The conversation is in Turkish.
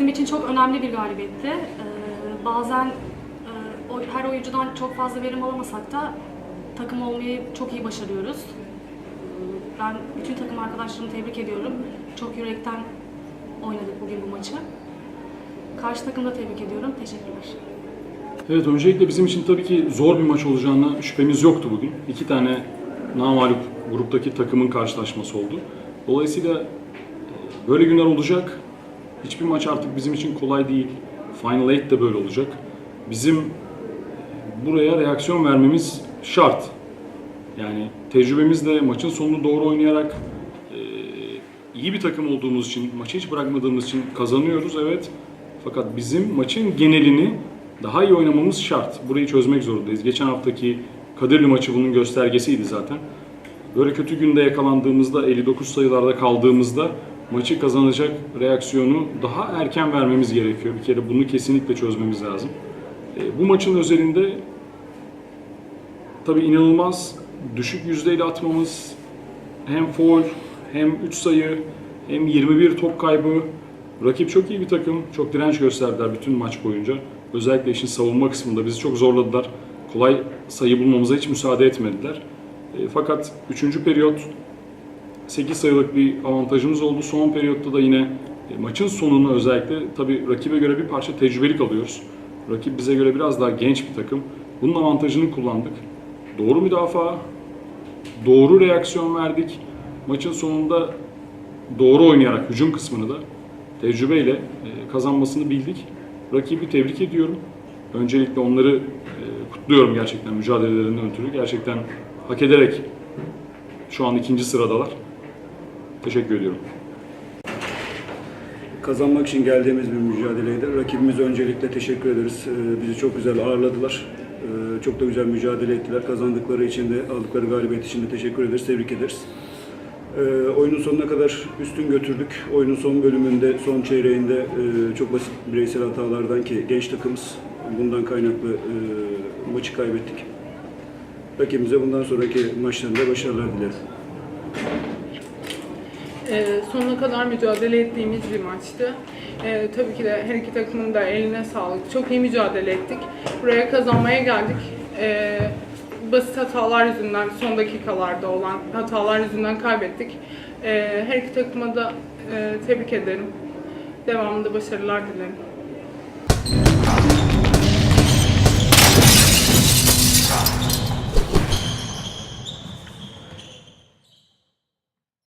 önemli bir galibiyetti. Ee, bazen e, her oyuncudan çok fazla verim alamasak da takım olmayı çok iyi başarıyoruz. Ee, Ben bütün takım arkadaşlarımı tebrik ediyorum. Çok yürekten oynadık bugün bu maçı. Karşı takımı da tebrik ediyorum. Teşekkürler. Evet öncelikle bizim için tabii ki zor bir maç olacağına şüphemiz yoktu bugün. İki tane namalup gruptaki takımın karşılaşması oldu. Dolayısıyla e, böyle günler olacak. Hiçbir maç artık bizim için kolay değil. Final Eight de böyle olacak. Bizim e, buraya reaksiyon vermemiz şart. Yani tecrübemizle maçın sonunu doğru oynayarak e, iyi bir takım olduğumuz için, maçı hiç bırakmadığımız için kazanıyoruz evet. Fakat bizim maçın genelini daha iyi oynamamız şart. Burayı çözmek zorundayız. Geçen haftaki Kadirli maçı bunun göstergesiydi zaten. Böyle kötü günde yakalandığımızda, 59 sayılarda kaldığımızda maçı kazanacak reaksiyonu daha erken vermemiz gerekiyor. Bir kere bunu kesinlikle çözmemiz lazım. E, bu maçın özelinde tabii inanılmaz düşük yüzdeyle atmamız, hem foul hem 3 sayı hem 21 top kaybı. Rakip çok iyi bir takım. Çok direnç gösterdiler bütün maç boyunca. Özellikle işin savunma kısmında bizi çok zorladılar. Kolay sayı bulmamıza hiç müsaade etmediler. E, fakat 3. periyot 8 sayılık bir avantajımız oldu. Son periyotta da yine e, maçın sonunu özellikle tabii rakibe göre bir parça tecrübelik alıyoruz. Rakip bize göre biraz daha genç bir takım. Bunun avantajını kullandık. Doğru müdafaa, doğru reaksiyon verdik. Maçın sonunda doğru oynayarak hücum kısmını da tecrübeyle e, kazanmasını bildik. Rakibi tebrik ediyorum. Öncelikle onları e, kutluyorum gerçekten mücadelelerinden ötürü. Gerçekten hak ederek şu an ikinci sıradalar. Teşekkür ediyorum. Kazanmak için geldiğimiz bir mücadeleydi. Rakibimize öncelikle teşekkür ederiz. Ee, Bizi çok güzel ağırladılar. Ee, Çok da güzel mücadele ettiler. Kazandıkları için de, aldıkları galibiyet için de teşekkür ederiz, tebrik ederiz. Ee, Oyunun sonuna kadar üstün götürdük. Oyunun son bölümünde, son çeyreğinde e, çok basit bireysel hatalardan ki genç takımız bundan kaynaklı e, maçı kaybettik. Rakibimize bundan sonraki maçlarında başarılar dilerim. Ee, sonuna kadar mücadele ettiğimiz bir maçtı. Ee, tabii ki de her iki takımın da eline sağlık. Çok iyi mücadele ettik. Buraya kazanmaya geldik. Ee, basit hatalar yüzünden, son dakikalarda olan hatalar yüzünden kaybettik. Ee, her iki takıma da e, tebrik ederim. Devamında başarılar dilerim.